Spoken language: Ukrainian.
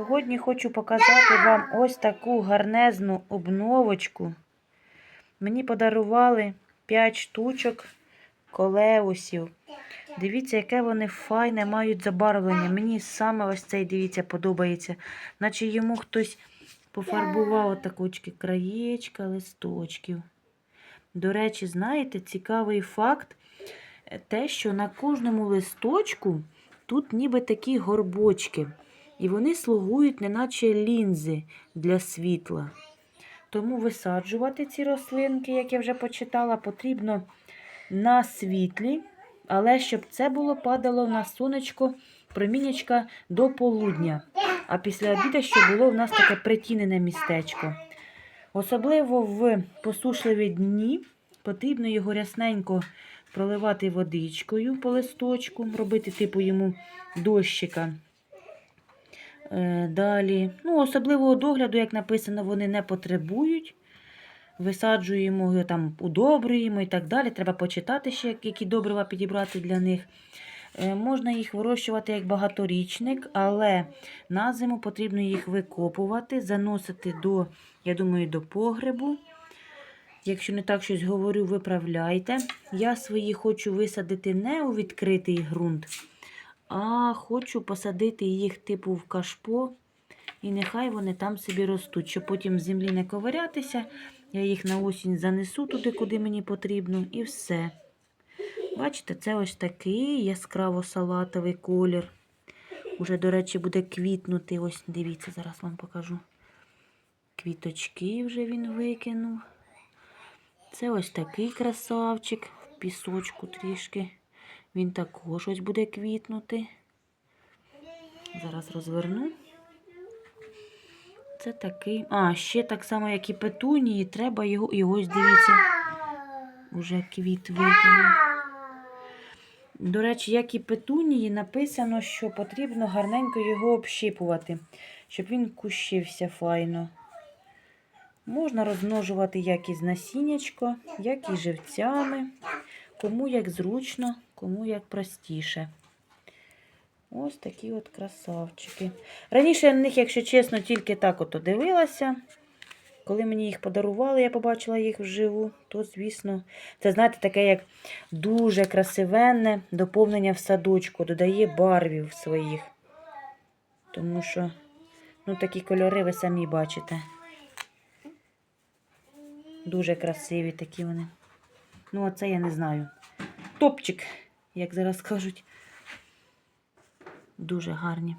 Сьогодні хочу показати вам ось таку гарнезну обновочку. Мені подарували 5 штучок колеусів. Дивіться, яке вони файне мають забарвлення. Мені саме ось цей, дивіться, подобається. Наче йому хтось пофарбував такочки краєчка листочків. До речі, знаєте, цікавий факт е, те, що на кожному листочку тут ніби такі горбочки. І вони слугують неначе лінзи для світла. Тому висаджувати ці рослинки, як я вже почитала, потрібно на світлі, але щоб це було падало на сонечко промінячка до полудня. А після обіду, щоб було в нас таке притінене містечко. Особливо в посушливі дні потрібно його рясненько проливати водичкою по листочку, робити типу йому дощика. Е, Далі, ну, особливого догляду, як написано, вони не потребують. Висаджуємо, його там, удобрюємо і так далі. Треба почитати ще, які добрива підібрати для них. Е, Можна їх вирощувати як багаторічник, але на зиму потрібно їх викопувати, заносити до, я думаю, до погребу. Якщо не так щось говорю, виправляйте. Я свої хочу висадити не у відкритий ґрунт, а хочу посадити їх типу в кашпо. І нехай вони там собі ростуть, щоб потім в землі не ковирятися. Я їх на осінь занесу туди, куди мені потрібно, і все. Бачите, це ось такий яскраво-салатовий колір. Уже, до речі, буде квітнути. Ось, дивіться, зараз вам покажу. Квіточки вже він викинув. Це ось такий красавчик в пісочку трішки. Він також ось буде квітнути. Зараз розверну. Це такий. А, ще так само, як і петунії, треба його. І ось дивіться, уже квіт викинув. До речі, як і петунії, написано, що потрібно гарненько його общипувати, щоб він кущився файно. Можна розмножувати як із насіннячко, як і живцями. Кому як зручно, кому як простіше. Ось такі от красавчики. Раніше я на них, якщо чесно, тільки так от дивилася. Коли мені їх подарували, я побачила їх вживу, то, звісно, це, знаєте, таке як дуже красивенне доповнення в садочку, додає барвів своїх. Тому що, ну, такі кольори ви самі бачите. Дуже красиві такі вони. Ну, оце я не знаю. Топчик, як зараз кажуть. Дуже гарні.